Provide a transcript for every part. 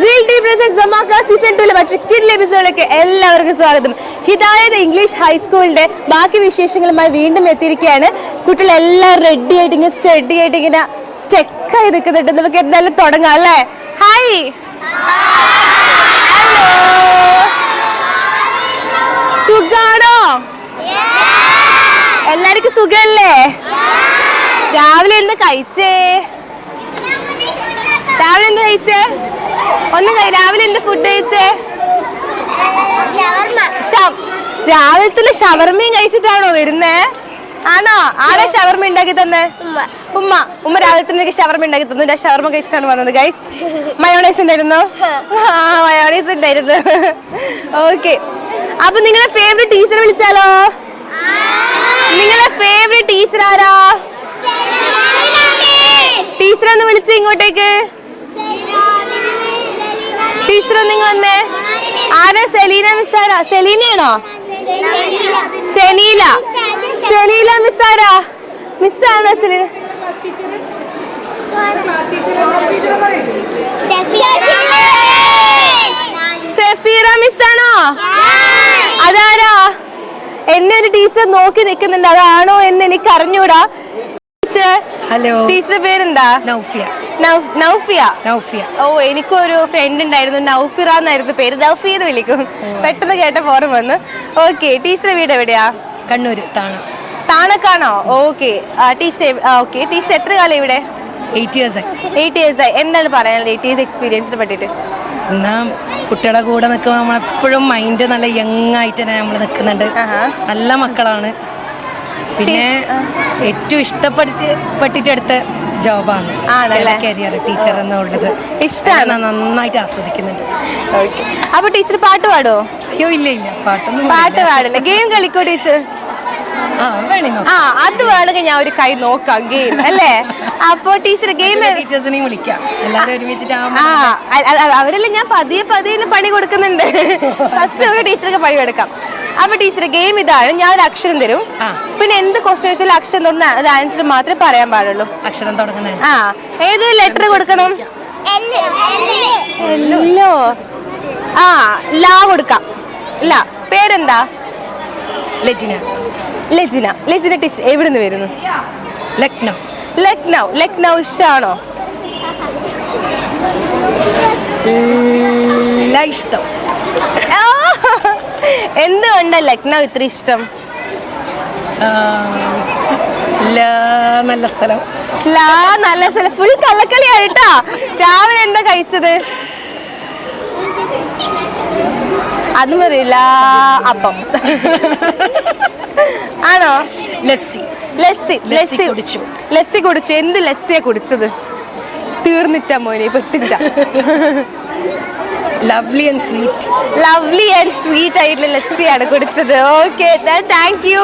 Seal D season ടൂലെ മറ്റു കിഡിൽ എപ്പിസോഡിലേക്ക് എല്ലാവർക്കും സ്വാഗതം. ഹിദായത് ഇംഗ്ലീഷ് ഹൈസ്കൂളിന്റെ ബാക്കി വിശേഷങ്ങളുമായി വീണ്ടും എത്തിയിരിക്കുകയാണ്. കുട്ടികളെല്ലാം റെഡി ആയിട്ട് ഇങ്ങനെ സ്റ്റഡി ആയിട്ട് ഇങ്ങനെ സ്റ്റെക്കായി നിൽക്കുന്നുണ്ട്. നമുക്ക് എന്തായാലും തുടങ്ങാം അല്ലേ? ഹായ് ഹലോ സുഖാണോ? എല്ലാവർക്കും സുഖല്ലേ രാവിലെ എന്ത് കഴിച്ചേ? രാവിലെ എന്ത് കഴിച്ചേ? ഒന്ന് രാവിലെ എന്ത് ഫുഡ് കഴിച്ചേ? രാവിലത്തെ ഷവർമയും കഴിച്ചിട്ടാണോ വരുന്നേ? ആണോ? ആരെ ഷവർമ ഉണ്ടാക്കി തന്നെ? ഉമ്മ. ഉമ്മ. രാവിലത്തെ ഷവർമ ഉണ്ടാക്കി തന്നു. ഞാൻ ഷവർമ കഴിച്ചിട്ടാണ് വന്നത് ഗൈസ് മയോണൈസ് ഉണ്ടായിരുന്നു? ആ മയോണൈസ് ഉണ്ടായിരുന്നു. ഓക്കെ അപ്പൊ നിങ്ങളെ ഫേവറേറ്റ് ടീച്ചറെ വിളിച്ചാലോ? നിങ്ങളെ ഫേവറേറ്റ് ടീച്ചർ ആരാ? ടീച്ചറെ ഒന്ന് വിളിച്ചു ഇങ്ങോട്ടേക്ക്? ടീച്ചർ നിങ്ങൾ വന്നേ ആരാ? സെലീന മിസ്സാരാ സെലീനയാണോ? സെനീല സെനീല മിസ്സാരാ മിസ്സാണോ സെലീന? സെഫീറ മിസ്സാണോ അതാരാ? എന്നെ ഒരു ടീച്ചർ നോക്കി നിൽക്കുന്നുണ്ട്. അതാണോ എന്ന് എനിക്ക് അറിഞ്ഞൂടാ ടീച്ചർ ഹലോ ടീച്ചറുടെ പേരെന്താ? നൗഫിയ. നൗഫിയ? നൗഫിയ. ഓ എനിക്കൊരു ഫ്രണ്ട് ഉണ്ടായിരുന്നു നൗഫിറ എന്നായിരുന്നു പേര്. നൗഫി എന്ന് വിളിക്കും. പെട്ടെന്ന് കേട്ട ഫോറം വന്നു. ഓക്കെ ടീച്ചറുടെ വീട് എവിടെയാ? കണ്ണൂര് താണ. താണക്കാണോ? ഓക്കെ ടീച്ചർ ഓക്കെ ടീച്ചർ എത്ര കാലം ഇവിടെ? എയ്റ്റ് ഇയേഴ്സ് എയ്റ്റ് ഇയേഴ്സ് ആയി. എന്താണ് പറയാനുള്ളത് എയ്റ്റ് ഇയേഴ്സ് എക്സ്പീരിയൻസിനെ പറ്റിയിട്ട്? എന്നാ കുട്ടികളെ കൂടെ നിൽക്കുമ്പോൾ നമ്മളെപ്പോഴും മൈൻഡ് നല്ല യങ് ആയിട്ട് തന്നെ നമ്മൾ നിൽക്കുന്നുണ്ട്. നല്ല മക്കളാണ്. പിന്നെ ഏറ്റവും ഇഷ്ടപ്പെട്ടിട്ടെടുത്ത പെട്ടിട്ടെടുത്ത ജോബാണ്? കരിയർ ടീച്ചർ എന്നുള്ളത്. ഇഷ്ടമാണ് നന്നായിട്ട് ആസ്വദിക്കുന്നുണ്ട്. അപ്പൊ ടീച്ചർ പാട്ട് പാടുമോ അയ്യോ ഇല്ല ഇല്ല. പാട്ടൊന്നും പാട്ട് പാടില്ല. ഗെയിം കളിക്കോ ടീച്ചർ? ആ അത് വേണമെങ്കിൽ ഞാൻ ഒരു കൈ നോക്കാം ഗെയിം അല്ലേ? അപ്പൊ ടീച്ചർ ഗെയിം ടീച്ചേഴ്സിനെയും വിളിക്കാം. എല്ലാവരും ഒരുമിച്ചിട്ട് അവരെല്ലാം ഞാൻ പതിയെ പതിയെ പണി കൊടുക്കുന്നുണ്ട്. ഫസ്റ്റ് ടീച്ചർക്ക് പണി കൊടുക്കാം. അപ്പൊ ടീച്ചർ ഗെയിം ഇതാണ്. ഞാൻ ഒരു അക്ഷരം തരും. പിന്നെ എന്ത് ക്വസ്റ്റ്യൻ വെച്ചാൽ അക്ഷരം തൊന്ന അത് ആൻസർ മാത്രമേ പറയാൻ പാടുള്ളൂ. അക്ഷരം തുടങ്ങുന്ന. ആ. ഏത് ലെറ്റർ കൊടുക്കണം? എല്ലോ ആ ലാ കൊടുക്കാം. ലാ. പേരെന്താ? ലജിന. ലജിന. ലജിന ടീച്ചർ എവിടുന്ന് വരുന്നു? ലക്നൗ. ലക്നൗ. ലക്നൗ ഇഷ്ടമാണോ? ഇഷ്ടം. ആ, എന്തുകൊണ്ടാ ലക്നൗ ഇത്ര ഇഷ്ടം? നല്ല സ്ഥലം. ലാ നല്ല സ്ഥലം. ഫുൾ കള്ളക്കളിയായിട്ടാ. രാവിലെ എന്താ കഴിച്ചത്? അതും അറിയില്ല. അപ്പം. ആണോ? ലസ്സി. ലസ്സി ലസ്സി കുടിച്ചു. ലസ്സി കുടിച്ചു. എന്ത് ലസ്സിയാ കുടിച്ചത്? തീർന്നിട്ടാ മോനെ പറ്റില്ല lovely and sweet lovely and sweet ആയിട്ടുള്ള ലസ്സിയാണ് കുടിച്ചത്. ഓക്കെ താങ്ക് യു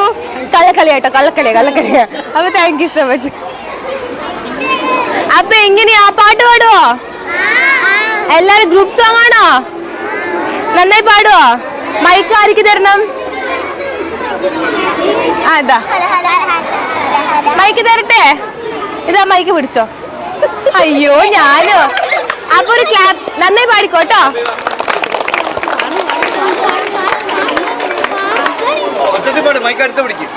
കള്ളക്കളി കേട്ടോ കള്ളക്കളിയാ. കള്ളക്കളി അപ്പൊ താങ്ക് യു സോ മച്ച് അപ്പൊ എങ്ങനെയാ? പാട്ട് പാടുവോ? എല്ലാരും ഗ്രൂപ്പ് സോങ് ആണോ? നന്നായി പാടുവോ? മൈക്ക് ആർക്ക് തരണം? അതാ മൈക്ക് തരട്ടെ? ഇതാ മൈക്ക് പിടിച്ചോ. അയ്യോ ഞാനോ? അപ്പൊ ഒരു ക്ലാപ്പ് നന്നായി പാടിക്കോട്ടോ ഒച്ചത്തിൽ പാട് മൈക്ക് അടുത്ത് പിടിക്കും.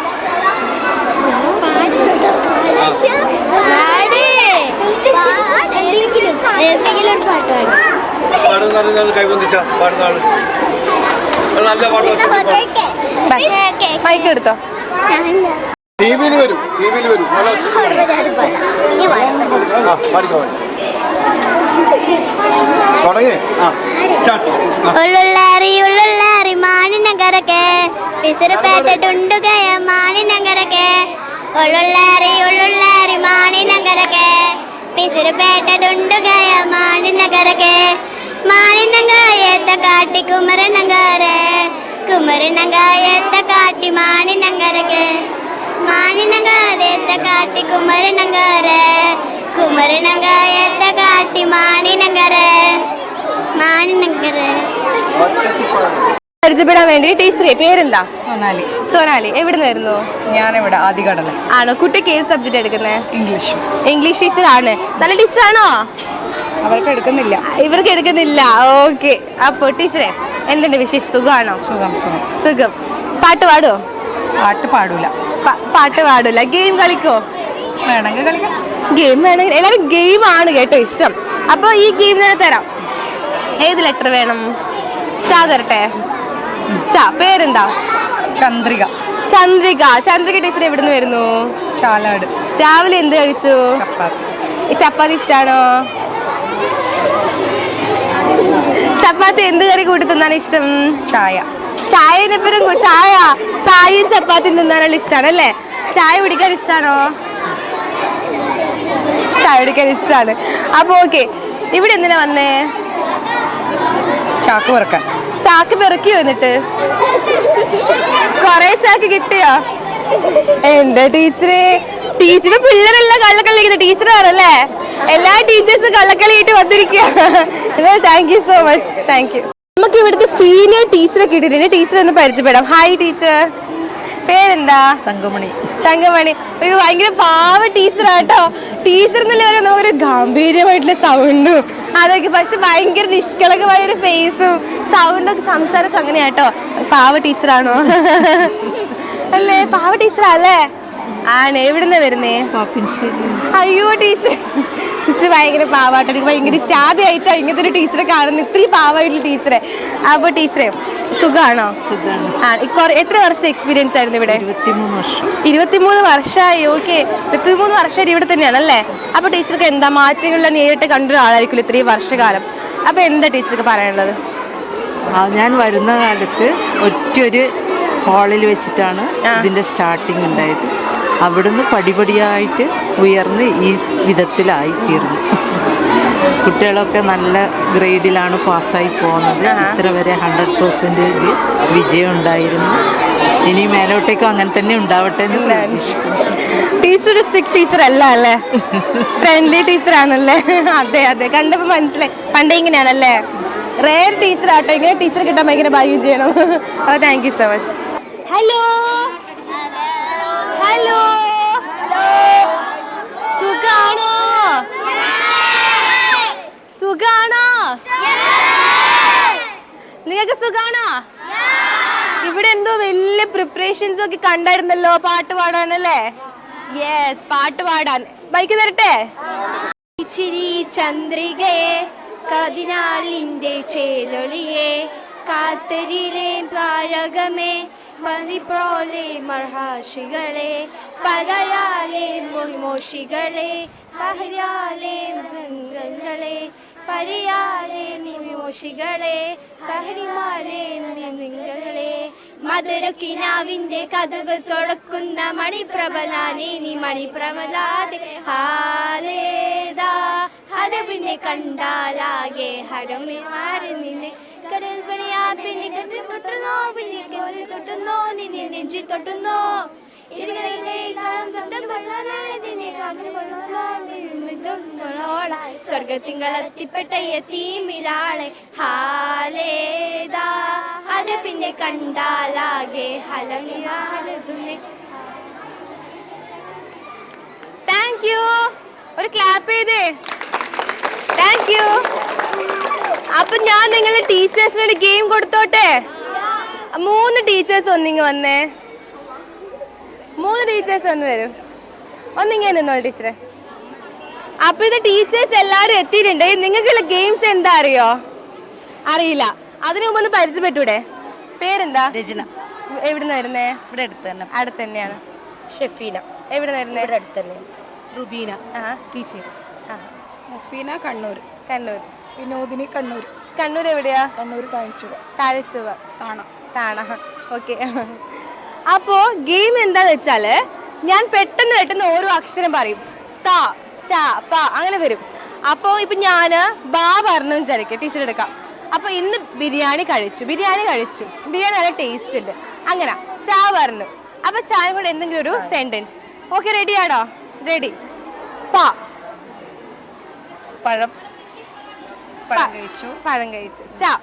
പാടുന്ന കൈവന്തിച്ച പാടുന്ന ആൾ. നല്ല പാട്ട് മൈക്ക് എടുത്തോ? ടി വിയിൽ വരും ടി വിയിൽ വരും. പാടിക്കോ. തുടങ്ങി. ഉള്ളുള്ളാറി ഉള്ളുള്ളാറി മാനിനഗരക്കെ പിസറുപേട്ടുണ്ടുകയ മാനിനഗരക്കെ ഉള്ളുള്ളാറി ഉള്ളുള്ളാറി മാനിനഗരക്കെ പിസറുപേട്ടുണ്ടുകയ മാനിനഗരക്കെ മാനിനങ്കായത്ത കാട്ടി കുമരനങ്കാരെ. കുമരനങ്കായത്ത കാട്ടി മാണിനങ്കരക്കെ മാനിനങ്കായത്ത കാട്ടി കുമരനഗരെ കുമരനങ്കായത്ത കാട്ടി ഒച്ചത്തിൽ പാടും പരിചയപ്പെടാൻ വേണ്ടി ടീച്ചറെ പേരെന്താ? സോനാലി. സോനാലി എവിടെ നിന്നായിരുന്നു ഞാനിവിടെ ആദികടല ആണോ? കുട്ടിക്ക് ഏത് സബ്ജക്ട് എടുക്കുന്നത് ഇംഗ്ലീഷ്. ഇംഗ്ലീഷ് ടീച്ചർ ആണ് നല്ല ടീച്ചർ ആണോ അവർക്ക് എടുക്കുന്നില്ല. ഇവർക്ക് എടുക്കുന്നില്ല. ഓക്കെ. അപ്പൊ ടീച്ചറെ എന്തുണ്ട് വിശേഷം? സുഖമാണോ സുഖം സുഖം. സുഖം. പാട്ട് പാടുവോ? പാട്ട് പാടൂല. പാട്ട് പാടൂല. ഗെയിം കളിക്കോ? വേണമെങ്കിൽ കളിക്കാം. ഗെയിം വേണമെങ്കിൽ എല്ലാവരും ഗെയിം ആണ് കേട്ടോ ഇഷ്ടം. അപ്പൊ ഈ ഗെയിം തന്നെ തരാം. ഏത് ലെറ്റർ വേണം? ചാ തരട്ടെ? ചാ പേരെന്താ? ചന്ദ്രിക. ചന്ദ്രിക. ചന്ദ്രിക ടീച്ചർ എവിടുന്ന് വരുന്നു? ചാലാട്. രാവിലെ എന്ത് കഴിച്ചു? ചപ്പാത്തി. ഇഷ്ടാണോ? ചപ്പാത്തി എന്ത് കറി കൂട്ടി തിന്നാണ് ഇഷ്ടം? ചായ. ചായനെപ്പരം ചായ. ചായയും ചപ്പാത്തിയും തിന്നാനുള്ള ഇഷ്ടമാണ് അല്ലേ? ചായ കുടിക്കാൻ ഇഷ്ടാണോ? ചായ കുടിക്കാൻ ഇഷ്ടമാണ് അപ്പൊ ഓക്കെ ഇവിടെ എന്തിനാ വന്നേ? ചാക്ക് പെറുക്കാൻ. ചാക്ക് പെറുക്കി വന്നിട്ട് കൊറേ ചാക്ക് കിട്ടിയോ? എന്റെ ടീച്ചറെ? ടീച്ചറ് പിള്ളേരെല്ലാം കള്ളക്കളി കളിക്കുന്ന ടീച്ചറാണല്ലേ എല്ലാ ടീച്ചേഴ്സും കള്ളക്കളിയായിട്ട് വന്നിരിക്കുക thank you so much thank you നമുക്ക് ഇവിടുത്തെ സീനിയർ ടീച്ചറെ കിട്ടിയിട്ടുണ്ട്. ടീച്ചറെ ഒന്ന് പരിചയപ്പെടാം. ഹായ് ടീച്ചർ പേരെന്താ? തങ്കമണി. തങ്കമണി ഒരു ഭയങ്കര പാവ ടീച്ചറാട്ടോ. ടീച്ചർ എന്നല്ലേ പറയാം നമുക്കൊരു ഗാംഭീര്യമായിട്ടുള്ള സൗണ്ടും അതൊക്കെ പക്ഷെ ഭയങ്കര നിഷ്കളങ്കമായ ഒരു ഫേസും സൗണ്ടൊക്കെ സംസാരമൊക്കെ അങ്ങനെയാട്ടോ. പാവ ടീച്ചറാണോ? അല്ലേ? പാവ ടീച്ചറല്ലേ? ആണ്. എവിടുന്ന വരുന്നേ? അയ്യോ ടീച്ചർ. ടീച്ചർ ഭയങ്കര പാവാട്ടോ. എനിക്ക് ഭയങ്കര ഇഷ്ടാദ്യമായിട്ടാ ഇങ്ങനത്തെ ഒരു ടീച്ചറെ കാണുന്നത്. ഇത്രയും പാവായിട്ടുള്ള ടീച്ചറെ. അപ്പൊ ടീച്ചറെ സുഖാണോ? സുഖാണ്. എത്ര വർഷത്തെ എക്സ്പീരിയൻസ് ആയിരുന്നു ഇവിടെ? ഇരുപത്തിമൂന്ന് വർഷം. ഇരുപത്തിമൂന്ന് വർഷമായി ഓക്കെ. ഇരുപത്തിമൂന്ന് വർഷം ഇവിടെ തന്നെയാണ് അല്ലേ അപ്പൊ ടീച്ചർക്ക് എന്താ മാറ്റങ്ങളിലെ നേരിട്ട് കണ്ടൊരു ആളായിരിക്കും ഇത്രയും വർഷകാലം. അപ്പൊ എന്താ ടീച്ചർക്ക് പറയാനുള്ളത്? ഞാൻ വരുന്ന കാലത്ത് ഒറ്റൊരു ഹാളിൽ വെച്ചിട്ടാണ്. ഇതിന്റെ സ്റ്റാർട്ടിങ് ഉണ്ടായത്. അവിടുന്ന് പടിപടിയായിട്ട് ഉയർന്ന് ഈ വിധത്തിലായി തീർന്നു. കുട്ടികളൊക്കെ നല്ല ഗ്രേഡിലാണ് പാസ്സായി പോകുന്നത്. ഇത്ര വരെ ഹൺഡ്രഡ് പെർസെന്റേജ് വിജയം ഉണ്ടായിരുന്നു. ഇനി മേലോട്ടേക്കും അങ്ങനെ തന്നെ ഉണ്ടാവട്ടെ എന്ന് ടീച്ചർ ഒരു സ്ട്രിക്ട് ടീച്ചർ അല്ല അല്ലേ? ഫ്രണ്ട്ലി ടീച്ചർ ആണല്ലേ? അതെ അതെ. കണ്ടപ്പോ മനസ്സിലായി. പണ്ടേ ഇങ്ങനെയാണല്ലേ? റേർ ടീച്ചർ ആട്ടോ. ഇങ്ങനെ ടീച്ചർ കിട്ടാൻ ഭയങ്കര ഭാഗ്യം ചെയ്യണം. അപ്പോൾ thank you so much hello hello സുഖാണോ? സുഖാണോ? നിങ്ങൾക്ക് സുഖാണോ? ഇവിടെ എന്തോ വലിയ പ്രിപ്പറേഷൻസ് ഒക്കെ കണ്ടായിരുന്നല്ലോ പാട്ട് പാടാനല്ലേ? യെസ് പാട്ട് പാടാൻ. ബൈക്ക് തരട്ടെ? ചിരി ചന്ദ്രികയെ കതിനാലിന്റെ ചേലൊളിയെ കാത്തരിലെ താരകമേ മതിപ്രോലെ മർഹാഷികളെ പരയാലെ മോഷികളെ പഹരാലെ മൃഗങ്ങളെ പരിയാലെ മോഷികളെ പഹരിമാലെ മൃഗങ്ങളെ മധുരക്കിനാവിന്റെ കഥകൾ തുറക്കുന്ന മണിപ്രഭലാനേ നീ മണിപ്രഭലാതെ അത് പിന്നെ കണ്ടാലാകെ ഹരമി മാറി നിന്നെ. കടൽ പണിയാ പിന്നെ കണ്ടു പൊട്ടുന്നോ പിന്നെ കടൽ തൊട്ടുന്നോ നിന്നെ നെഞ്ചി തൊട്ടുന്നോ. സ്വർഗത്തിങ്കളത്തിപ്പെട്ട യത്തീമിലാളെ ഹാലേതാ അത് പിന്നെ കണ്ടാലാകെ ഹലമിയാലതുന്നെ. താങ്ക് യു ഒരു ക്ലാപ്പ് ചെയ്തേ. താങ്ക് യു അപ്പൊ ഞാൻ നിങ്ങളെ ടീച്ചേഴ്സിന് ഒരു ഗെയിം കൊടുത്തോട്ടെ? മൂന്ന് ടീച്ചേഴ്സ് ഒന്നിങ്ങ് വന്നേ. മൂന്ന് ടീച്ചേഴ്സ് ഒന്ന് വരും. ഒന്നിങ്ങനെ നിന്നോളൂ ടീച്ചറെ അപ്പൊ ഇത് ടീച്ചേഴ്സ് എല്ലാരും എത്തിയിട്ടുണ്ട്. നിങ്ങൾക്കുള്ള ഗെയിംസ് എന്താ അറിയോ? അറിയില്ല. അതിനു മുമ്പ് ഒന്ന് പരിചയപ്പെട്ടൂടെ? പേരെന്താ? രചന. എവിടുന്ന് വരുന്നേ? ഇവിടെ അടുത്ത് തന്നെ. അടുത്ത് തന്നെയാണ് ഷെഫീന. എവിടുന്ന് വരുന്നേ? ഇവിടെ അടുത്ത് തന്നെ. റുബീന. ടീച്ചർ. ആ മുഫീന കണ്ണൂർ. കണ്ണൂർ. വിനോദിനി കണ്ണൂർ. കണ്ണൂർ എവിടെയാ? കണ്ണൂർ താഴച്ചുവ. താഴച്ചുവ. താണ. താണ. ഓക്കെ. അപ്പോ ഗെയിം എന്താന്ന് വെച്ചാൽ ഞാൻ പെട്ടെന്ന് പെട്ടെന്ന് ഓരോ അക്ഷരം പറയും. ത ച പ അങ്ങനെ വരും. അപ്പോ ഇപ്പൊ ഞാൻ ബാ പറഞ്ഞു വിചാരിക്കും ടീച്ചർ എടുക്കാം. അപ്പൊ ഇന്ന് ബിരിയാണി കഴിച്ചു ബിരിയാണി കഴിച്ചു. ബിരിയാണി നല്ല ടേസ്റ്റ് ഉണ്ട്. അങ്ങനെ ച പറഞ്ഞു. അപ്പൊ ചായ കൂടെ എന്തെങ്കിലും ഒരു സെന്റൻസ് ഓക്കെ റെഡിയാണോ റെഡി പ. പഴം. പഴം കഴിച്ചു. പഴം കഴിച്ചു. ച.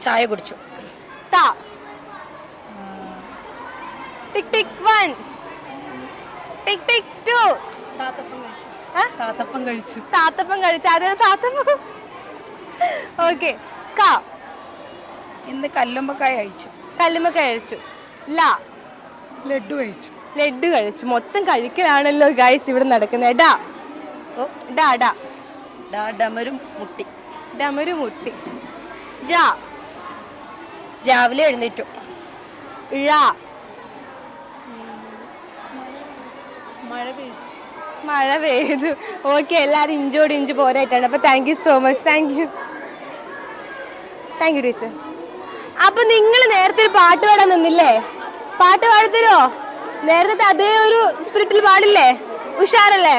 ചായ കുടിച്ചു. ത. Tick tick one. Tick tick two. താത്തപ്പം കഴിച്ചു? താത്തപ്പം കഴിച്ചു. അത് താത്തപ്പം? ഓക്കെ. കാ. ഇന്ന് കല്ലുമ്പക്കായ കഴിച്ചു. കല്ലുമ്പക്കായ കഴിച്ചു. ല. ലഡു കഴിച്ചു. ലഡു കഴിച്ചു. മൊത്തം കഴിക്കലാണല്ലോ ഗൈസ് ഇവിടെ നടക്കുന്നത്. ഡാ. ഡാ ഡാ. ഡമരും മുട്ടി ഡമരു മുട്ടി രാ. രാവിലെ എഴുന്നേറ്റു. ഴ മഴ പെയ്തു. മഴ പെയ്തു. ഓക്കെ എല്ലാവരും ഇഞ്ചോട് ഇഞ്ച് പോരായിട്ടാണ്. അപ്പൊ thank you so much thank you thank you teacher അപ്പൊ നിങ്ങൾ നേരത്തെ ഒരു പാട്ട് പാടാൻ നിന്നില്ലേ? പാട്ട് പാടത്തരോ നേരത്തെ അതേ ഒരു സ്പിരിറ്റിൽ പാടില്ലേ? ഉഷാറല്ലേ?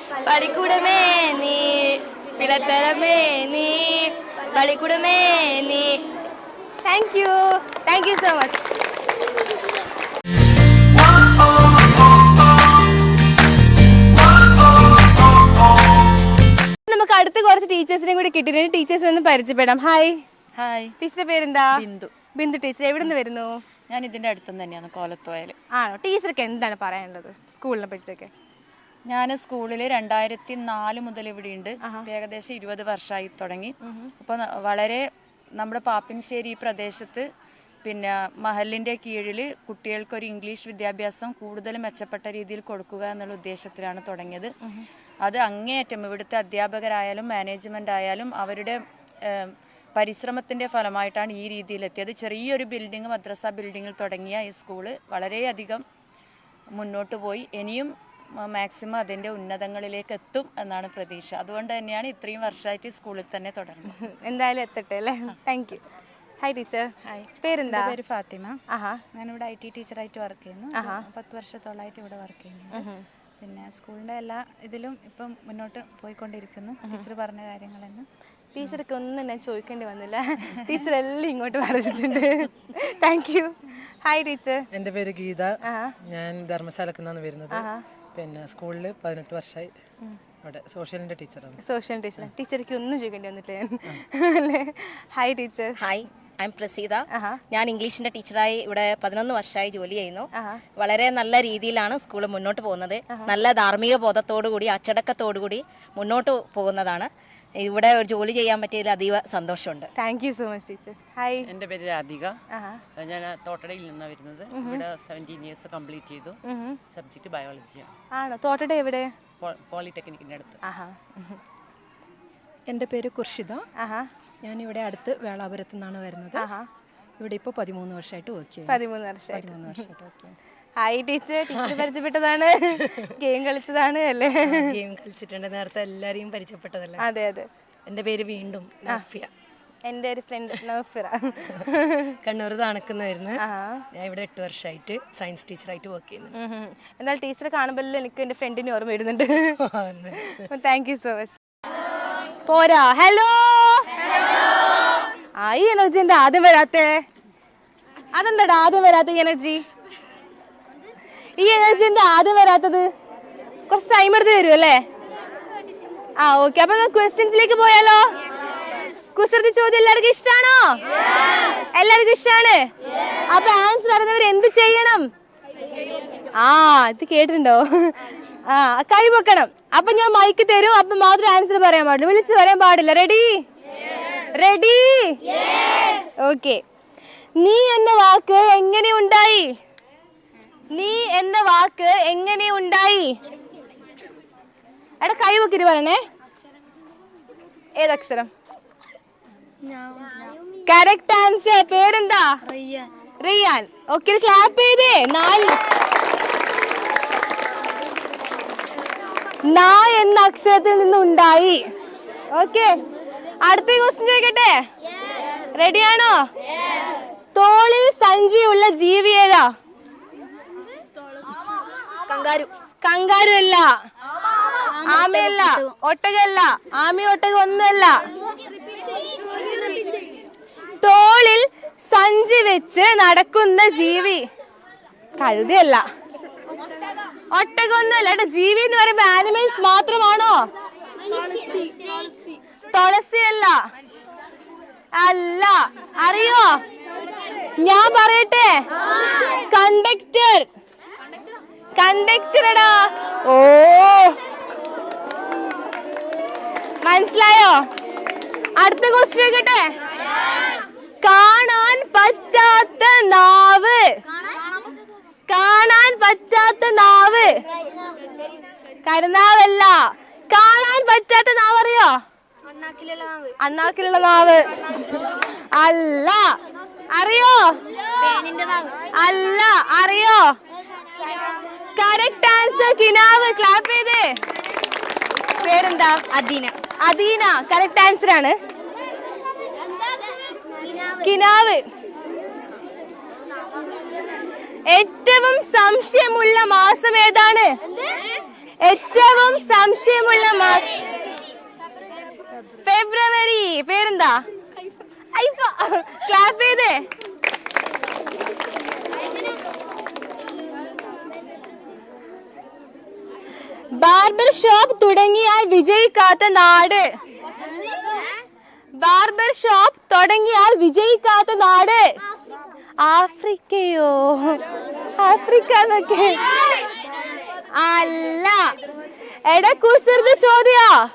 പളിക്കുടമേ നീ പിളത്തരമേ നീ പളിക്കുടമേ നീ. Thank you thank you so much നമുക്ക് അടുത്ത കുറച്ച് ടീച്ചേഴ്സിനെയും കൂടി കിട്ടിയിട്ടുണ്ട്. ടീച്ചേഴ്സിനെ ഒന്ന് പരിചയപ്പെടാം. ഹായ് ഹായ് ടീച്ചറുടെ പേരെന്താ? ബിന്ദു. ബിന്ദു ടീച്ചർ എവിടെ നിന്ന് വരുന്നു? ഞാൻ ഇതിന്റെ അടുത്തുനിന്ന് തന്നെയാണ് കോലത്തോയൽ ആണോ? ടീച്ചർക്ക് എന്താണ് പറയാനുള്ളത്? സ്കൂളിനെ പറ്റിയൊക്കെ ഞാൻ സ്കൂളിൽ രണ്ടായിരത്തി നാല് മുതൽ ഇവിടെയുണ്ട് ഏകദേശം ഇരുപത് വർഷമായി തുടങ്ങി. അപ്പോൾ വളരെ നമ്മുടെ പാപ്പിൻശ്ശേരി ഈ പ്രദേശത്ത് പിന്നെ മഹലിന്റെ കീഴിൽ കുട്ടികൾക്ക് ഒരു ഇംഗ്ലീഷ് വിദ്യാഭ്യാസം കൂടുതൽ മെച്ചപ്പെട്ട രീതിയിൽ കൊടുക്കുക എന്നുള്ള ഉദ്ദേശത്തിലാണ് തുടങ്ങിയത്. അത് അങ്ങേയറ്റം ഇവിടുത്തെ അധ്യാപകരായാലും മാനേജ്മെന്റ് ആയാലും അവരുടെ പരിശ്രമത്തിന്റെ ഫലമായിട്ടാണ് ഈ രീതിയിലെത്തിയത്. ചെറിയൊരു ബിൽഡിംഗ് മദ്രസ ബിൽഡിങ്ങിൽ തുടങ്ങിയ ഈ സ്കൂൾ വളരെയധികം മുന്നോട്ട് പോയി. ഇനിയും മാക്സിമം അതിന്റെ ഉന്നതങ്ങളിലേക്ക് എത്തും എന്നാണ് പ്രതീക്ഷ. അതുകൊണ്ട് തന്നെയാണ് ഇത്രയും വർഷമായിട്ട് സ്കൂളിൽ തന്നെ തുടരുന്നത് എന്തായാലും എത്തട്ടെ അല്ലേ? Thank you hi teacher hi പേരെന്താ? പേര് ഫാത്തിമ. ആഹാ. ഞാനിവിടെ ഐ ടി ടീച്ചറായിട്ട് വർക്ക് ചെയ്യുന്നു. പത്ത് വർഷത്തോളമായിട്ട് ഇവിടെ വർക്ക് ചെയ്യുന്നു പിന്നെ സ്കൂളിന്റെ എല്ലാ ഇതിലും ഇപ്പം മുന്നോട്ട് പോയിക്കൊണ്ടിരിക്കുന്നു. ടീച്ചർ പറഞ്ഞ കാര്യങ്ങൾ തന്നെ ടീച്ചർക്ക് ഒന്നും ഞാൻ ചോദിക്കേണ്ടി വന്നില്ല. ടീച്ചർ എല്ലാം ഇങ്ങോട്ട് പറഞ്ഞിട്ടുണ്ട്. താങ്ക് യു ഹായ് ടീച്ചർ എന്റെ പേര് ഗീത. ഞാൻ ധർമ്മശാലക്കുന്നാണ് വരുന്നത്. പിന്നെ സ്കൂളിൽ പതിനെട്ട് വർഷമായി ഇവിടെ സോഷ്യലിന്റെ ടീച്ചറാണ്. സോഷ്യൽ ടീച്ചർ ടീച്ചർക്ക് ഒന്നും ചോദിക്കേണ്ടി വന്നിട്ടില്ല? അല്ലേ? Hi teacher hi I am Praseetha ഞാൻ ഇംഗ്ലീഷിന്റെ ടീച്ചറായി ഇവിടെ പതിനൊന്ന് വർഷമായി ജോലി ചെയ്യുന്നു. വളരെ നല്ല രീതിയിലാണ് സ്കൂൾ മുന്നോട്ട് പോകുന്നത്. നല്ല ധാർമ്മിക ബോധത്തോടുകൂടി അച്ചടക്കത്തോടുകൂടി മുന്നോട്ട് പോകുന്നതാണ്. ഇവിടെ ഒരു ജോലി ചെയ്യാൻ പറ്റിയതിൽ അതീവ സന്തോഷമുണ്ട്. Thank you so much teacher hi എന്റെ പേര് രാധിക. ഞാൻ തോട്ടടയിൽ നിന്നാണ് വരുന്നത്. ഇവിടെ സെവന്റീൻ ഇയേഴ്സ് കംപ്ലീറ്റ് ചെയ്തു. സബ്ജക്റ്റ് ബയോളജിയാണ് ആണോ. തോട്ടട എവിടെ? പോളിടെക്നിക്കിന്റെ അടുത്ത്. ആഹാ. എന്റെ പേര് കുർഷിത. ഞാനിവിടെ അടുത്ത് വേളാപുരത്തു നിന്നാണ് വരുന്നത്. ഇവിടെ ഇപ്പോൾ പതിമൂന്ന് വർഷമായിട്ട് വർക്ക് ചെയ്യുന്നു. പതിമൂന്ന് വർഷം പതിമൂന്ന് വർഷമായിട്ട് വർക്ക് ചെയ്യുന്നു. ഹായ് ടീച്ചർ ടീച്ചർ പരിചയപ്പെട്ടതാണ്. ഗെയിം കളിച്ചതാണ് അല്ലേ? ഗെയിം കളിച്ചിട്ടുണ്ട്. നേരത്തെ എല്ലാരെയും പരിചയപ്പെട്ടതല്ലേ? അതെ അതെ. എന്റെ പേര് വീണ്ടും നഫിയ. എന്റെ ഒരു ഫ്രണ്ട് നൗഫിറ. കണ്ണൂർ താണക്കുന്നായിരുന്നു ഞാൻ ഇവിടെ എട്ട് വർഷമായിട്ട് സയൻസ് ടീച്ചറായിട്ട് വർക്ക് ചെയ്യുന്നു. എന്നാൽ ടീച്ചറെ കാണുമ്പോൾ എനിക്ക് എന്റെ ഫ്രണ്ടിന് ഓർമ്മ വരുന്നുണ്ട്. താങ്ക് യു സോ മച്ച് പോരാ. ഹലോ ആ ഈ എനർജി എന്താ ആദ്യം വരാത്തേ? അതെന്താടാ ആദ്യം വരാത്ത എനർജി ഈ എനർജി എന്താ ആദ്യം വരാത്തത്? കുറച്ച് ടൈം എടുത്ത് തരും അല്ലേ? ആ ഓക്കെ അപ്പൊ ക്വസ്റ്റ്യൻസിലേക്ക് പോയാലോ? കുസൃതി ചോദ്യം എല്ലാവർക്കും ഇഷ്ടാണോ? എല്ലാവർക്കും ഇഷ്ടാണ്? അപ്പൊ ആൻസർ അറിയുന്നവർ എന്ത് ചെയ്യണം? ആ ഇത് കേട്ടിട്ടുണ്ടോ? ആ കൈ വെക്കണം അപ്പൊ ഞാൻ മൈക്ക് തരും. അപ്പൊ മാത്രം ആൻസർ പറയാൻ പാടില്ല വിളിച്ചു പറയാൻ പാടില്ല. റെഡി റെഡി ഓക്കെ നീ എന്ന വാക്ക് എങ്ങനെ ഉണ്ടായി? നീ എന്ന വാക്ക് എങ്ങനെ ഉണ്ടായി? എടാ കൈ വെക്കിട്ട് പറയണേ ഏതക്ഷരം? കറക്റ്റ് ആൻസർ പേരെന്താ? റിയാൻ. ഓക്കെ ക്ലാപ്പ് ചെയ്തേ. നാല്. നാ എന്ന അക്ഷരത്തിൽ നിന്ന് ഉണ്ടായി. ഓക്കെ അടുത്ത ക്വസ്റ്റ്യൻ ചോദിക്കട്ടെ? റെഡിയാണോ തോളിൽ സഞ്ചിയുള്ള ജീവി ഏതാ? കങ്കാരു. കങ്കാരു അല്ല ആമയല്ല. ഒട്ടകല്ല ആമി ഒട്ടക ഒന്നുമല്ല. തോളിൽ സഞ്ചി വെച്ച് നടക്കുന്ന ജീവി. കഴുതയല്ല. ഒട്ടകൊന്നുമല്ല എടാ ജീവി എന്ന് പറയുമ്പോ ആനിമൽസ് മാത്രമാണോ? തുളസിയല്ല. അല്ല. അറിയോ? ഞാൻ പറയട്ടെ? കണ്ടക്ടർ കണ്ടക്ടറടാ. ഓ. മനസ്സിലായോ? അടുത്ത ക്വസ്റ്റ്യൻ കേട്ടെ കാണാൻ പറ്റാത്ത നാവ്. കാണാൻ പറ്റാത്ത നാവ്. കരുനാവല്ല. കാണാൻ പറ്റാത്ത നാവ് അറിയോ? അണ്ണാക്കിലുള്ള നാവ്. അല്ല. അറിയോ? അല്ല. അറിയോ? കറക്റ്റ് ആൻസർ കിനാവ്. ക്ലാപ്പ് ചെയ്തേ. പേരെന്താ? അദീന. അദീന കറക്റ്റ് ആൻസർ ആണ്. കിനാവ്. ഏറ്റവും സംശയമുള്ള മാസം ഏതാണ്? ഏറ്റവും സംശയമുള്ള മാസം ഫെബ്രുവരി. പേരെന്താ? ക്ലാപ്പ് ചെയ്തേ. ബാർബർ ഷോപ്പ് തുടങ്ങിയാൽ വിജയിക്കാത്ത നാട്. ബാർബർ ഷോപ്പ് തുടങ്ങിയാൽ വിജയിക്കാത്ത നാട്. ആഫ്രിക്കയോ? ആഫ്രിക്ക എന്നൊക്കെ. അല്ല. എടാ ചോദ്യാ.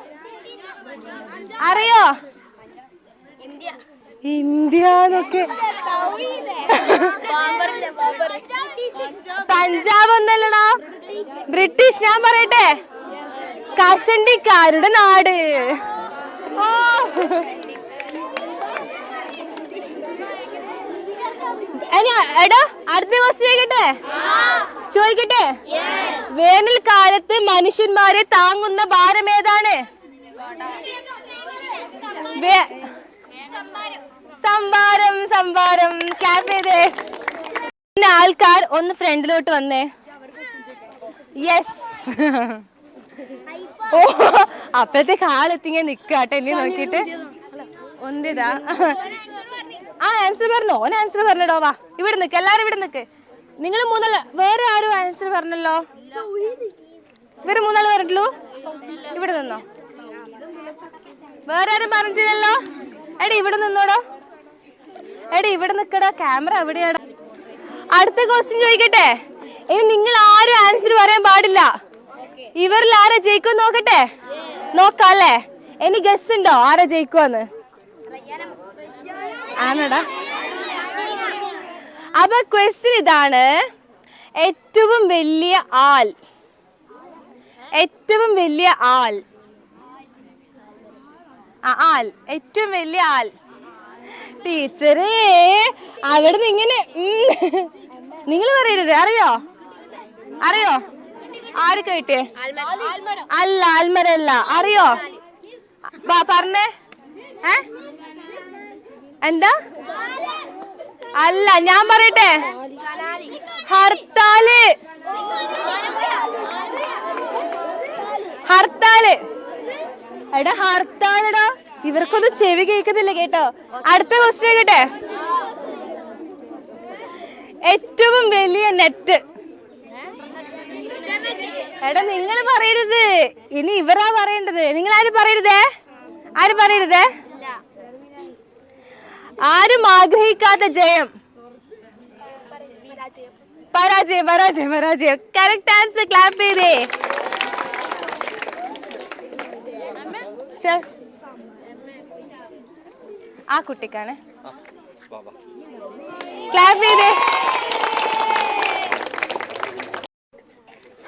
അറിയോ? ഇന്ത്യ എന്നൊക്കെ പഞ്ചാബ് ഒന്നല്ലടാ. ബ്രിട്ടീഷ് ഞാൻ പറയട്ടെ? കഷണ്ടിക്കാരുടെ നാട്. എടാ അടുത്ത ക്വസ്റ്റ്യൻ ചോദിക്കട്ടെ? ചോദിക്കട്ടെ? വേനൽക്കാലത്ത് മനുഷ്യന്മാരെ താങ്ങുന്ന ഭാരം ഏതാണ് സംഭാരം. സംഭാരം ക്ലാപ്പ് ചെയ്തേ. പിന്നെ ആൾക്കാർ ഒന്ന് ഫ്രണ്ടിലോട്ട് വന്നേ. യെസ് ഓ അപ്പോഴത്തേക്ക് ആളെത്തിങ്ങ നിക്കാട്ടെ എന്നെ നോക്കിട്ട് ഒന്നിതാ. ആ ആൻസർ പറഞ്ഞോ? ഓൻ ആൻസർ പറഞ്ഞിടോ വാ. ഇവിടെ നിക്ക് എല്ലാരും ഇവിടെ നിക്ക്. നിങ്ങൾ മൂന്നല്ല വേറെ ആരും ആൻസർ പറഞ്ഞല്ലോ? ഇവർ മൂന്നാൾ പറഞ്ഞല്ലോ ഇവിടെ നിന്നോ? വേറെ ആരും പറഞ്ഞില്ലല്ലോ എടി ഇവിടെ നിന്നോടാ. എടി ഇവിടെ നിൽക്കടാ ക്യാമറ എവിടെയാടാ? അടുത്ത ക്വസ്റ്റ്യൻ ചോദിക്കട്ടെ. ഇനി നിങ്ങൾ ആരും ആൻസർ പറയാൻ പാടില്ല. ഇവരിൽ ആരാ ജയിക്കും നോക്കട്ടെ? നോക്കാം അല്ലേ ഇനി ഗസ് ഉണ്ടോ? ആരാ ജയിക്കുമെന്ന് ആണോടാ. അപ്പൊ ക്വസ്റ്റ്യൻ ഇതാണ്. ഏറ്റവും വലിയ ആൽ ഏറ്റവും വലിയ ആൾ. ആ ആൾ ഏറ്റവും വലിയ ആൽ. ടീച്ചറേ നിന്ന് ഇങ്ങനെ നിങ്ങൾ പറയരുത് അറിയോ? അറിയോ? ആര് കേട്ടേ അല്ല ആൽമര അല്ല അറിയോ പറഞ്ഞേ. ഏ? എന്താ? അല്ല ഞാൻ പറയട്ടെ? ഹർത്താൽ. ഹർത്താൽ. എടാ ഹർത്താണെടാ ഇവർക്കൊന്നും ചെവി കേൾക്കുന്നില്ല കേട്ടോ. അടുത്ത ക്വസ്റ്റ്യൻ കേട്ടെ ഏറ്റവും വലിയ നെറ്റ് എടാ നിങ്ങൾ പറയരുത്. ഇനി ഇവരാ പറയേണ്ടത്. നിങ്ങൾ ആരും പറയരുതേ? ആരും പറയരുതേ? ആരും ആഗ്രഹിക്കാത്ത ജയം. പരാജയം പരാജയം പരാജയം. കറക്റ്റ് ആൻസർ ക്ലാപ്പ് ചെയ്തേ. സർ ആ കുട്ടിക്കാണ്. ക്ലാപ്പ് ചെയ്തേ.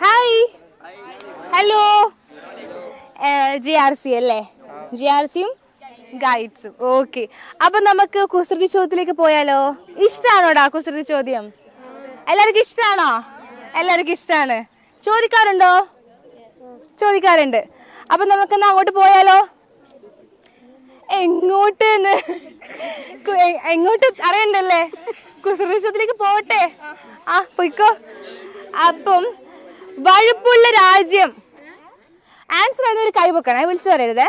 Hi hello G R C അല്ലേ? ജി ആർ സിയും ഗൈഡ്സും ഓക്കെ അപ്പൊ നമുക്ക് കുസൃതി ചോദ്യത്തിലേക്ക് പോയാലോ? ഇഷ്ടാണോടാ കുസൃതി ചോദ്യം? എല്ലാവർക്കും ഇഷ്ടമാണോ എല്ലാവർക്കും ഇഷ്ടാണ്. ചോദിക്കാറുണ്ടോ? ചോദിക്കാറുണ്ട്. അപ്പൊ നമുക്കെന്നാ അങ്ങോട്ട് പോയാലോ? എങ്ങോട്ട് എങ്ങോട്ട് അറിയണ്ടല്ലേ? കുസൃതിലേക്ക് പോട്ടെ ആ പൊയ്ക്കോ. അപ്പം വഴുപ്പുള്ള രാജ്യം. ആൻസർ ഒരു കൈ പൊക്കണേ. വിളിച്ചു പറയരുതേ.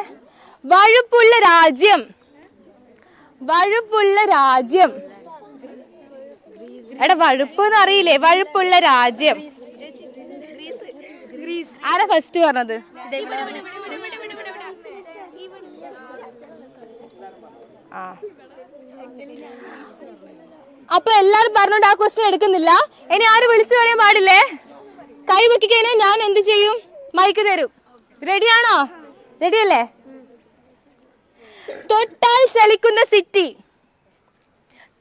വഴുപ്പുള്ള രാജ്യം. വഴുപ്പുള്ള രാജ്യം. എടാ വഴുപ്പ് എന്ന് അറിയില്ലേ? വഴുപ്പുള്ള രാജ്യം. ആരാ ഫസ്റ്റ് പറഞ്ഞത്? ആ. അപ്പൊ എല്ലാരും പറഞ്ഞോണ്ട് ആ ക്വസ്റ്റ്യൻ എടുക്കുന്നില്ല. ഇനി ആരും വിളിച്ചു പറയാൻ പാടില്ലേ? കൈ വെക്കിക്കഴിഞ്ഞാൽ ഞാൻ എന്ത് ചെയ്യും? മൈക്ക് തരും. റെഡിയാണോ റെഡിയല്ലേ തൊട്ടാൽ ചലിക്കുന്ന സിറ്റി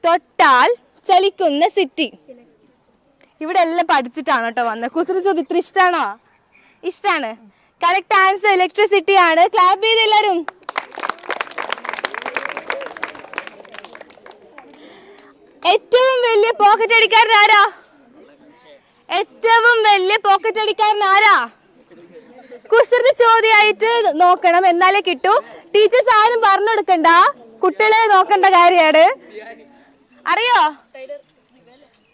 തൊട്ടാൽ ചലിക്കുന്ന സിറ്റി ഇവിടെ എല്ലാം പഠിച്ചിട്ടാണ് കേട്ടോ വന്നത് കുസൃതി ചോദ്യം ഇത്ര ഇഷ്ടാണോ? ഇഷ്ടാണ്. കറക്റ്റ് ആൻസർ ഇലക്ട്രിസിറ്റി ആണ്. ക്ലാപ്പ് ചെയ്ത് എല്ലാരും. ഏറ്റവും വലിയ പോക്കറ്റ് അടിക്കാരൻ ആരാ? ഏറ്റവും വലിയ പോക്കറ്റ് അടിക്കാരൻ ആരാ? കുസൃതി ചോദ്യമായിട്ട് നോക്കണം എന്നാലേ കിട്ടൂ. ടീച്ചേഴ്സ് ആരും പറഞ്ഞു കൊടുക്കണ്ട. കുട്ടികളെ നോക്കേണ്ട കാര്യമാണ്. അറിയോ?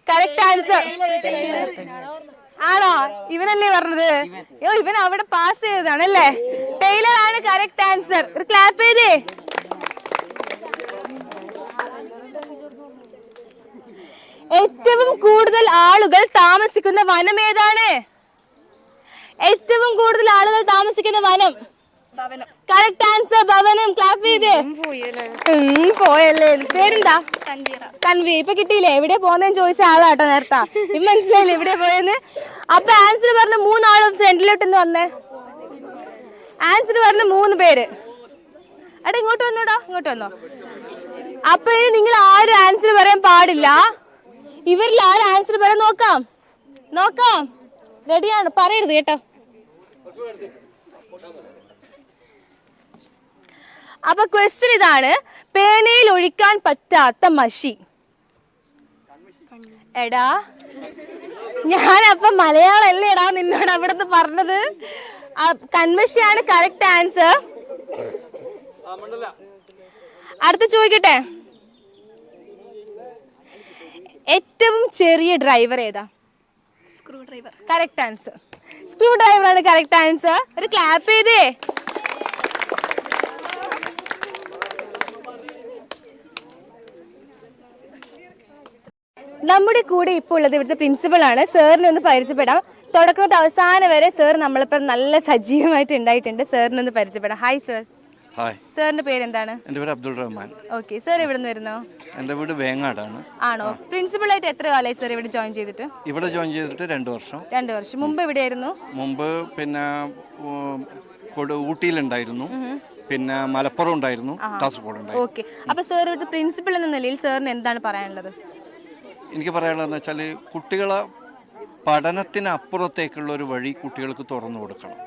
കറക്റ്റ് ആൻസർ ആണോ? ഇവനല്ലേ പറഞ്ഞത്? അയ്യോ ഇവൻ അവിടെ പാസ് ചെയ്തതാണ് അല്ലേ ടൈലർ ആണ് കറക്റ്റ് ആൻസർ ഒരു ക്ലാപ്പ് ചെയ്തേ. ഏറ്റവും കൂടുതൽ ആളുകൾ താമസിക്കുന്ന വനം ഏതാണ്? ഏറ്റവും കൂടുതൽ ആളുകൾ താമസിക്കുന്ന വനം? കറക്റ്റ് ആൻസർ ഭവനം. ക്ലാപ്പ് ചെയ്തേ. പോയല്ലേ? പേരെന്താ? തൻവി ഇപ്പൊ കിട്ടിയില്ലേ? എവിടെ പോന്നെന്ന് ചോദിച്ച ആളാട്ടോ നേരത്തെ. ഇപ്പൊ മനസ്സിലായില്ലേ എവിടെ പോയെന്ന്? അപ്പൊ ആൻസർ പറഞ്ഞ മൂന്നാളും ഫ്രണ്ടിലോട്ട് ഒന്ന് വന്നേ. ആൻസർ പറഞ്ഞ മൂന്ന് പേര്. അട ഇങ്ങോട്ട് വന്നോടാ ഇങ്ങോട്ട് വന്നോ. അപ്പൊ ഇനി നിങ്ങൾ ആരും ആൻസർ പറയാൻ പാടില്ല. ഇവരിൽ ആരും ആൻസർ പറയാൻ നോക്കാം. നോക്കാം. റെഡിയാണ് പറയരുത് കേട്ടോ. അപ്പൊ ക്വസ്റ്റ്യൻ ഇതാണ് പേനയിൽ ഒഴിക്കാൻ പറ്റാത്ത മഷി. എടാ ഞാൻ അപ്പൊ മലയാളം അല്ലേ എടാ നിന്നോട് അവിടുന്ന് പറഞ്ഞത്? കൺമഷിയാണ് കറക്റ്റ് ആൻസർ അടുത്ത ചോദിക്കട്ടെ. ഏറ്റവും ചെറിയ ഡ്രൈവർ ഏതാ? Screwdriver correct answer screwdriver ആണ് കറക്റ്റ് ആൻസർ ഒരു ക്ലാപ്പ് ചെയ്തേ. നമ്മുടെ കൂടെ ഇപ്പോൾ ഉള്ളത് ഇവിടുത്തെ പ്രിൻസിപ്പളാണ് സാറിനെ ഒന്ന് പരിചയപ്പെടാം. തുടക്കം അവസാനം വരെ സാർ നമ്മളിപ്പം നല്ല സജീവമായിട്ട് ഉണ്ടായിട്ടുണ്ട്. സാറിനെ ഒന്ന് പരിചയപ്പെടാം. ഹായ് സാർ ഹായ് സാറിന്റെ പേരെന്താണ്? എന്റെ പേര് അബ്ദുൾ റഹ്മാൻ. ഓക്കെ സാർ എവിടെ നിന്ന് വരുന്നോ? എന്റെ വീട് വേങ്ങാടാണ്. ആണോ? പ്രിൻസിപ്പൾ ആയിട്ട് എത്ര കാലമായി സാർ ഇവിടെ ജോയിൻ ചെയ്തിട്ട്? ഇവിടെ ജോയിൻ ചെയ്തിട്ട് രണ്ട് വർഷം. രണ്ട് വർഷം. മുമ്പ് എവിടെയായിരുന്നു? മുമ്പ് പിന്നെ ഊട്ടിയിലുണ്ടായിരുന്നു. പിന്നെ മലപ്പുറം ഉണ്ടായിരുന്നു. കാസർഗോഡ് ഉണ്ടായിരുന്നു. ഓക്കെ അപ്പൊ സാർ ഇവിടുത്തെ പ്രിൻസിപ്പൾ എന്ന നിലയിൽ സാറിന് എന്താണ് പറയാനുള്ളത്? എനിക്ക് പറയാനുള്ളതെന്ന് വെച്ചാൽ കുട്ടികളെ പഠനത്തിനപ്പുറത്തേക്കുള്ള ഒരു വഴി കുട്ടികൾക്ക് തുറന്നു കൊടുക്കണം.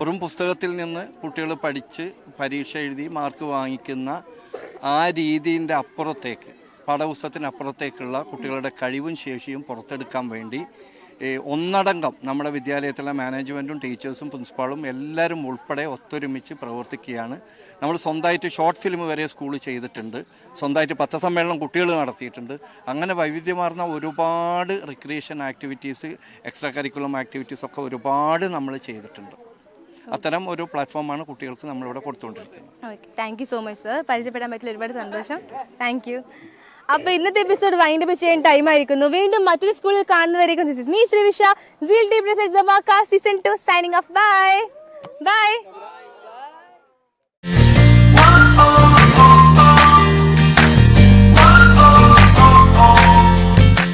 വെറും പുസ്തകത്തിൽ നിന്ന് കുട്ടികൾ പഠിച്ച് പരീക്ഷ എഴുതി മാർക്ക് വാങ്ങിക്കുന്ന ആ രീതിന്റെ അപ്പുറത്തേക്ക് പാഠപുസ്തകത്തിനപ്പുറത്തേക്കുള്ള കുട്ടികളുടെ കഴിവും ശേഷിയും പുറത്തെടുക്കാൻ വേണ്ടി ഒന്നടങ്കം നമ്മുടെ വിദ്യാലയത്തിലെ മാനേജ്മെന്റും ടീച്ചേഴ്സും പ്രിൻസിപ്പാളും എല്ലാവരും ഉൾപ്പെടെ ഒത്തൊരുമിച്ച് പ്രവർത്തിക്കുകയാണ്. നമ്മൾ സ്വന്തമായിട്ട് ഷോർട്ട് ഫിലിം വരെ സ്കൂൾ ചെയ്തിട്ടുണ്ട്. സ്വന്തമായിട്ട് പത്രസമ്മേളനം കുട്ടികൾ നടത്തിയിട്ടുണ്ട്. അങ്ങനെ വൈവിധ്യമാർന്ന ഒരുപാട് recreation activities extra curriculum activities ഒക്കെ ഒരുപാട് നമ്മൾ ചെയ്തിട്ടുണ്ട്. അത്തരം ഒരു പ്ലാറ്റ്ഫോമാണ് കുട്ടികൾക്ക് നമ്മളിവിടെ കൊടുത്തുകൊണ്ടിരിക്കുന്നത്. Thank you so much sir പരിചയപ്പെടാൻ പറ്റിയ ഒരുപാട് സന്തോഷം. താങ്ക് അപ്പൊ ഇന്നത്തെ എപ്പിസോഡ് വൈൻഡ് അപ്പ് ചെയ്യാൻ ടൈം ആയിരിക്കുന്നു. വീണ്ടും മറ്റൊരു സ്കൂളിൽ കാണുന്നവരേക്കും മീ seal season two signing off bye bye